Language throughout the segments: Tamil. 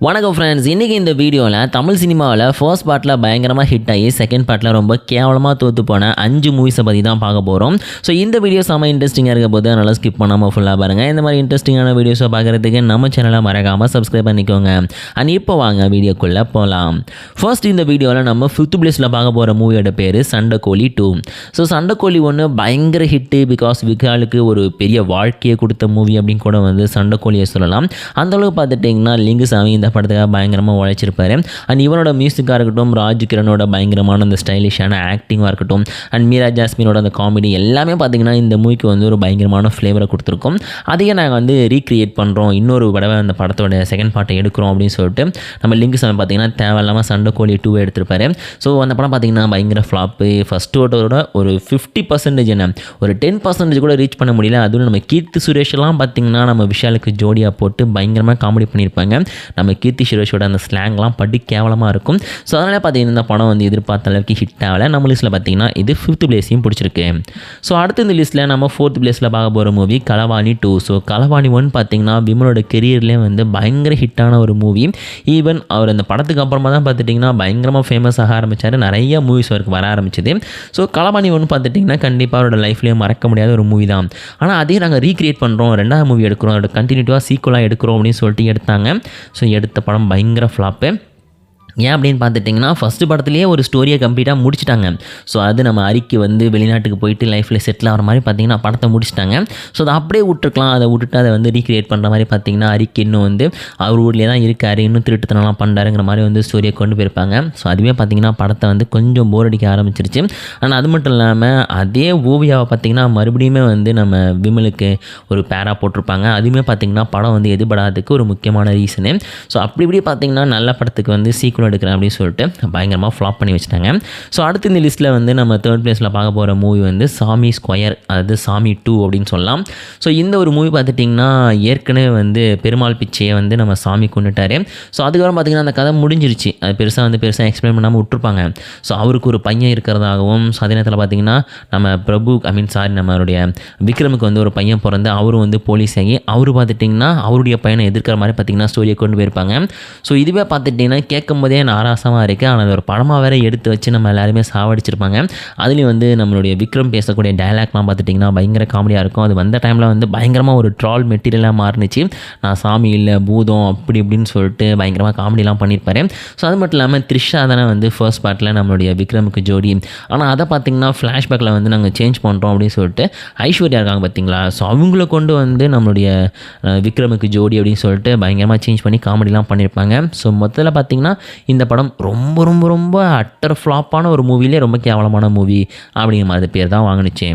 வணக்கம் ஃப்ரெண்ட்ஸ் இன்றைக்கி இந்த வீடியோவில் தமிழ் சினிமாவில் ஃபர்ஸ்ட் பார்ட்டில் பயங்கரமாக ஹிட் ஆகி செகண்ட் பார்ட்டில் ரொம்ப கேவலமாக தோற்று போன அஞ்சு மூவிஸை பற்றி தான் பார்க்க போகிறோம் ஸோ இந்த வீடியோ செம்ம இன்ட்ரெஸ்டிங்காக இருக்க போது அதனால் ஸ்கிப் பண்ணாமல் ஃபுல்லாக பாருங்கள் இந்த மாதிரி இன்ட்ரெஸ்டிங்கான வீடியோஸை பார்க்குறதுக்கு நம்ம சேனலை மறக்காமல் சப்ஸ்கிரைப் பண்ணிக்கோங்க. அண்ட் இப்போ வாங்க வீடியோக்குள்ளே போகலாம் ஃபர்ஸ்ட் இந்த வீடியோவில் நம்ம ஃபிஃப்த் பிளேஸில் பார்க்க போகிற மூவியோட பேர் சண்டைக்கோழி டூ ஸோ சண்டைக்கோழி ஒன்று பயங்கர ஹிட்டு பிகாஸ் விகாலுக்கு ஒரு பெரிய வாழ்க்கையை கொடுத்த மூவி அப்படின்னு கூட வந்து சண்டைக்கோழியை சொல்லலாம். அந்தளவுக்கு பார்த்துட்டிங்கன்னா லிங்குசாமி இந்த படத்துக்காக பயங்கரமாக உழைச்சிருப்பார். அண்ட் இவனோட மியூசிக்காக இருக்கட்டும் ராஜ் கிரனோட பயங்கரமான அந்த ஸ்டைலிஷான ஆக்டிங்காக இருக்கட்டும் அண்ட் மீரா ஜாஸ்மினோட அந்த காமெடி எல்லாமே பார்த்திங்கன்னா இந்த மூவிக்கு வந்து ஒரு பயங்கரமான ஃப்ளேவரை கொடுத்துருக்கோம். அதையே நாங்கள் வந்து ரீக்ரியேட் பண்ணுறோம் இன்னொரு தடவை அந்த படத்தோட செகண்ட் பார்ட்டை எடுக்கிறோம் அப்படின்னு சொல்லிட்டு நம்ம லிங்க் சமயம் பார்த்திங்கன்னா தேவையில்லாமல் சண்டை கோழி டூ எடுத்திருப்பாரு. ஸோ அந்த படம் பார்த்திங்கன்னா பயங்கர ஃப்ளாப்பு ஃபஸ்ட்டோட ஒரு ஃபிஃப்டி பர்சன்டேஜ் என்ன? ஒரு டென் பர்சன்டேஜ் கூட ரீச் பண்ண முடியல. அதுவும் நம்ம கீர்த்தி சுரேஷ்லாம் பார்த்திங்கன்னா நம்ம விஷாலுக்கு ஜோடியாக போட்டு பயங்கரமாக காமெடி பண்ணியிருப்பாங்க. நம்ம கீர்த்தி சுரேஷோட அந்த ஸ்லாங்லாம் படி கேவலமாக இருக்கும். ஸோ அதனால் பார்த்தீங்கன்னா இந்த படம் வந்து எதிர்பார்த்த அளவுக்கு ஹிட் ஆகலை. நம்ம லிஸ்ட்டில் பார்த்தீங்கன்னா இது ஃபிஃப்த் பிளேஸையும் பிடிச்சிருக்கு. ஸோ அடுத்த இந்த லிஸ்ட்டில் நம்ம ஃபோர்த் பிளேஸில் பார்க்க போகிற movie Kalavani two so Kalavani one பார்த்தீங்கன்னா விமலோட கெரியர்லேயே வந்து பயங்கர ஹிட்டான ஒரு மூவி ஈவன் அவர் அந்த படத்துக்கு அப்புறமா தான் பார்த்துட்டிங்கன்னா பயங்கரமாக ஃபேமஸ் ஆக ஆரம்பித்தார் நிறைய மூவிஸ் அவருக்கு வர ஆரம்பிச்சது. ஸோ களவாணி ஒன்று பார்த்துட்டிங்கன்னா கண்டிப்பாக அவரோட லைஃப்லேயே மறக்க முடியாத ஒரு மூவி தான். ஆனால் அதே நாங்கள் ரீக்ரியேட் பண்ணுறோம் ரெண்டாவது மூவி எடுக்கிறோம். அதோட கண்டினியூட்டிவாக சீக்குவலாக எடுக்கிறோம் அப்படின்னு சொல்லிட்டு எடுத்தாங்க. ஸோ எடுத்த படம் பயங்கர ஃப்ளாப்பு ஏன் அப்படின்னு பார்த்துட்டிங்கன்னா ஃபஸ்ட்டு படத்துலேயே ஒரு ஸ்டோரியை கம்ப்ளீட்டாக முடிச்சிட்டாங்க. ஸோ அது நம்ம அறிக்கை வந்து வெளிநாட்டுக்கு போயிட்டு லைஃப்பில் செட்டில் ஆகிற மாதிரி பார்த்திங்கன்னா படத்தை முடிச்சிட்டாங்க. ஸோ அதை அப்படியே விட்டுருக்கலாம். அதை விட்டுட்டு அதை வந்து ரீக்ரியேட் பண்ணுற மாதிரி பார்த்தீங்கன்னா அறிக்கை இன்னும் வந்து அவர் ஊர்லேயே தான் இருக்கார். இன்னும் திருட்டுத்தனம்லாம் பண்ணுறாருங்கிற மாதிரி வந்து ஸ்டோரியை கொண்டு போயிருப்பாங்க. ஸோ அதுவே பார்த்திங்கன்னா படத்தை வந்து கொஞ்சம் போர் அடிக்க ஆரம்பிச்சிருச்சு. ஆனால் அது மட்டும் இல்லாமல் அதே ஓவியாவை பார்த்தீங்கன்னா மறுபடியுமே வந்து நம்ம விமலுக்கு ஒரு பேரா போட்டிருப்பாங்க. அதுவுமே பார்த்திங்கன்னா படம் வந்து எதுபடாததுக்கு ஒரு முக்கியமான ரீசனு ஸோ அப்படி இப்படி பார்த்தீங்கன்னா நல்ல படத்துக்கு வந்து சீக்கிரம் எடுக்கிறேன் அப்படின்னு சொல்லிட்டு பயங்கரமாக ஃப்ளாப் பண்ணி வச்சுட்டாங்க. ஸோ அடுத்து இந்த லிஸ்ட்டில் வந்து நம்ம தேர்ட் பிளேஸில் பார்க்க போகிற மூவி வந்து சாமி ஸ்கொயர் அதாவது சாமி டூ அப்படின்னு சொல்லலாம். ஸோ இந்த ஒரு மூவி பார்த்துட்டிங்கன்னா ஏற்கனவே வந்து பெருமாள் பிச்சையை வந்து நம்ம சாமி கொண்டுட்டார். ஸோ அதுக்கப்புறம் பார்த்திங்கன்னா அந்த கதை முடிஞ்சிருச்சு. அது பெருசாக வந்து பெருசாக எக்ஸ்பிளைன் பண்ணாமல் விட்டுருப்பாங்க. ஸோ அவருக்கு ஒரு பையன் இருக்கிறதாகவும் ஸோ அதே நேரத்தில் பார்த்திங்கன்னா நம்ம பிரபு ஐ மீன் சாரி நம்மளுடைய விக்ரமுக்கு வந்து ஒரு பையன் பிறந்து அவரும் வந்து போலீஸ் ஆகி அவர் பார்த்துட்டிங்கன்னா அவருடைய பையனை எதிர்க்கிற மாதிரி பார்த்திங்கன்னா ஸ்டோரியை கொண்டு போயிருப்பாங்க. ஸோ இதுவே பார்த்துட்டிங்கன்னா கேட்கும் போதே நாராசமாக இருக்குது ஆனால் அது ஒரு படமாக வேறு எடுத்து வச்சு நம்ம எல்லாருமே சாவடிச்சிருப்பாங்க. அதுலேயும் வந்து நம்மளுடைய விக்ரம் பேசக்கூடிய டயலாக்லாம் பார்த்துட்டிங்கன்னா பயங்கர காமெடியாக இருக்கும். அது வந்த டைமில் வந்து பயங்கரமாக ஒரு ட்ரால் மெட்டீரியலாக மாறுனுச்சு. நான் சாமி இல்லை பூதம் அப்படி இப்படின்னு சொல்லிட்டு பயங்கரமாக காமெடிலாம் பண்ணியிருப்பாரு ஸோ அது மட்டும் இல்லாமல் த்ரிஷா தானே வந்து ஃபர்ஸ்ட் பார்ட்டில் நம்மளுடைய விக்ரமுக்கு ஜோடி. ஆனால் அதை பார்த்திங்கன்னா ஃப்ளாஷ்பேக்கில் வந்து நாங்கள் சேஞ்ச் பண்ணுறோம் அப்படின்னு சொல்லிட்டு ஐஸ்வர்யா இருக்காங்க பார்த்தீங்களா? ஸோ அவங்கள கொண்டு வந்து நம்மளுடைய விக்ரமுக்கு ஜோடி அப்படின்னு சொல்லிட்டு பயங்கரமாக சேஞ்ச் பண்ணி காமெடிலாம் பண்ணியிருப்பாங்க ஸோ மொத்தத்தில் பார்த்திங்கன்னா இந்த படம் ரொம்ப ரொம்ப ரொம்ப அட்டர் ஃப்ளாப்பான ஒரு மூவிலே ரொம்ப கேவலமான மூவி அப்படிங்கிற மாதிரி பேர் தான் வாங்கினுச்சு.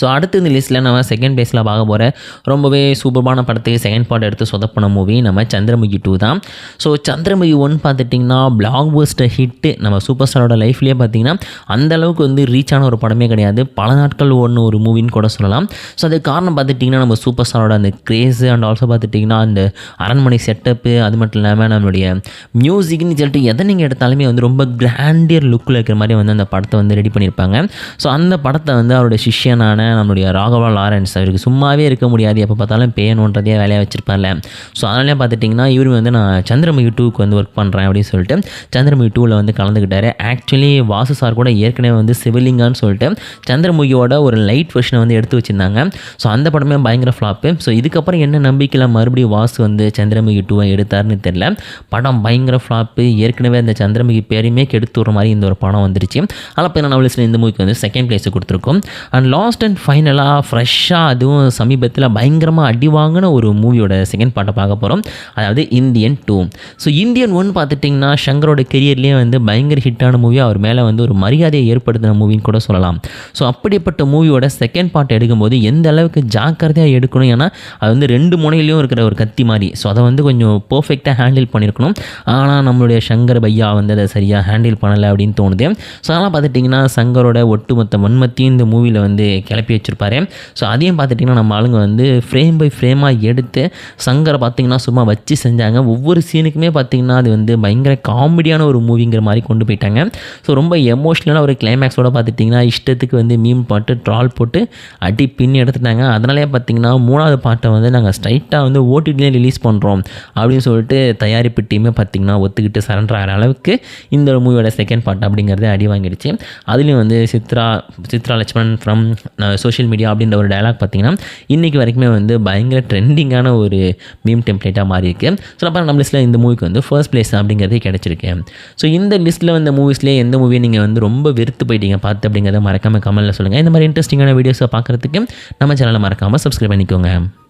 ஸோ அடுத்து இந்த லிஸ்ட்டில் நம்ம செகண்ட் பேஸில் பார்க்க போகிற ரொம்பவே சூப்பர்மான படத்துக்கு செகண்ட் பார்ட் எடுத்து சொதப்பின மூவி நம்ம சந்திரமுகி டூ தான். ஸோ சந்திரமுகி ஒன் பார்த்துட்டிங்கன்னா பிளாக் பஸ்டர் ஹிட்டு நம்ம சூப்பர் ஸ்டாரோட லைஃப்லேயே பார்த்தீங்கன்னா அந்த அளவுக்கு வந்து ரீச் ஆன ஒரு படமே கிடையாது. பல நாட்கள் ஒன்று ஒரு மூவின்னு கூட சொல்லலாம். ஸோ அதுக்கு காரணம் பார்த்துட்டிங்கன்னா நம்ம சூப்பர் ஸ்டாரோட அந்த க்ரேஸு அண்ட் ஆல்சோ பார்த்துட்டிங்கன்னா அந்த அரண்மனை செட்டப்பு அது மட்டும் இல்லாமல் நம்மளுடைய மியூசிக்னு சொல்லிட்டு எதை நீங்கள் எடுத்தாலுமே வந்து ரொம்ப கிராண்டியர் லுக்கில் இருக்கிற மாதிரி வந்து அந்த படத்தை வந்து ரெடி பண்ணியிருப்பாங்க. ஸோ அந்த படத்தை வந்து அவருடைய சிஷ்யனான நம்மளுடைய ராகவா லாரன்ஸ் அவருக்கு சும்மாவே இருக்க முடியாது. எப்போ பார்த்தாலும் பேணுன்றதே வேலையாக வச்சிருப்பார்ல. ஸோ அதனாலே பார்த்துட்டிங்கன்னா இவர் வந்து நான் சந்திரமுகி டூக்கு வந்து ஒர்க் பண்ணுறேன் அப்படின்னு சொல்லிட்டு சந்திரமுகி டூவில் வந்து கலந்துக்கிட்டார். ஆக்சுவலி வாசு சார் கூட ஏற்கனவே வந்து சிவலிங்கான்னு சொல்லிட்டு சந்திரமுகியோட ஒரு லைட் வெர்ஷனை வந்து எடுத்து வச்சுருந்தாங்க. ஸோ அந்த படமே பயங்கர ஃப்ளாப்பு ஸோ இதுக்கப்புறம் என்ன நம்பிக்கையில் மறுபடியும் வாசு வந்து சந்திரமுகி டூவை எடுத்தாருன்னு தெரில படம் பயங்கர ஃப்ளாப்பு ஏற்கனவே அந்த சந்திரமுகி பேரையுமே கெடுத்து விட்ற மாதிரி இந்த ஒரு படம் வந்துருச்சு. அதில் இப்போ நான் இந்த மூவிக்கு வந்து செகண்ட் பிளேஸ் கொடுத்துருக்கோம். அண்ட் லாஸ்ட் அண்ட் ஃபைனலாக ஃப்ரெஷ்ஷாக அதுவும் சமீபத்தில் பயங்கரமாக அடி வாங்கின ஒரு மூவியோட செகண்ட் பாட்டை பார்க்க போகிறோம் அதாவது Indian two so Indian one பார்த்துட்டிங்கன்னா ஷங்கரோட கெரியர்லேயே வந்து பயங்கர ஹிட்டான மூவி அவர் மேலே வந்து ஒரு மரியாதையை ஏற்படுத்தின மூவின்னு கூட சொல்லலாம். ஸோ அப்படிப்பட்ட மூவியோட செகண்ட் பார்ட் எடுக்கும்போது எந்த அளவுக்கு ஜாக்கிரதையாக எடுக்கணும்? ஏன்னா அது வந்து ரெண்டு முனையிலையும் இருக்கிற ஒரு கத்தி மாதிரி. ஸோ அதை வந்து கொஞ்சம் பர்ஃபெக்டாக ஹேண்டில் பண்ணியிருக்கணும் ஆனால் நம்மளுடைய சங்கர் பையா வந்து அதை சரியாக ஹேண்டில் பண்ணலை அப்படின்னு தோணுது. ஸோ அதெல்லாம் பார்த்துட்டிங்கன்னா சங்கரோட ஒட்டுமொத்த வன்மத்தையும் இந்த மூவியில் வந்து கிளப்பி கிளப்பி வச்சுருப்பாரு. ஸோ அதையும் பார்த்துட்டிங்கன்னா நம்ம ஆளுங்க வந்து ஃப்ரேம் பை ஃப்ரேமாக எடுத்து சங்கரை பார்த்திங்கன்னா சும்மா வச்சு செஞ்சாங்க. ஒவ்வொரு சீனுக்குமே பார்த்திங்கன்னா அது வந்து பயங்கர காமெடியான ஒரு மூவிங்கிற மாதிரி கொண்டு போயிட்டாங்க. ஸோ ரொம்ப எமோஷ்னலாக ஒரு கிளைமேக்ஸோட பார்த்துட்டிங்கன்னா இஷ்டத்துக்கு வந்து மீம் பாட்டு ட்ரால் போட்டு அடி பின் எடுத்துட்டாங்க. அதனாலே பார்த்திங்கன்னா மூணாவது பாட்டை வந்து நாங்கள் ஸ்ட்ரைட்டாக வந்து ஓடிடிலே ரிலீஸ் பண்ணுறோம் அப்படின்னு சொல்லிட்டு தயாரிப்பு டீமே பார்த்திங்கன்னா ஒத்துக்கிட்டு சரண்டர் ஆகிற அளவுக்கு இந்த மூவியோட செகண்ட் பார்ட் அப்படிங்கிறது அடி வாங்கிடுச்சு. அதுலேயும் வந்து Chitra Chitra Lakshmanan from social media அப்படின்ற ஒரு டயலாக் பார்த்திங்கன்னா இன்றைக்கி வரைக்குமே வந்து பயங்கர ட்ரெண்டிங்கான ஒரு மீம் டெம்ப்ளேட்டாக மாறி இருக்கு ஸோ அப்புறம் நம்ம லிஸ்ட்டில் இந்த மூவிக்கு வந்து ஃபர்ஸ்ட் பிளேஸ் அப்படிங்கிறதே கிடச்சிருக்கு. ஸோ இந்த லிஸ்ட்டில் வந்த மூவிஸ்லேயே எந்த மூவியை நீங்கள் வந்து ரொம்ப வெறுத்து போயிட்டீங்க பார்த்து அப்படிங்கிறத மறக்காமல் கமெண்ட்டில் சொல்லுங்கள் இந்த மாதிரி இன்ட்ரெஸ்டிங்கான வீடியோஸை பார்க்குறதுக்கு நம்ம சேனலை மறக்காமல் சப்ஸ்கிரைப் பண்ணிக்கோங்க.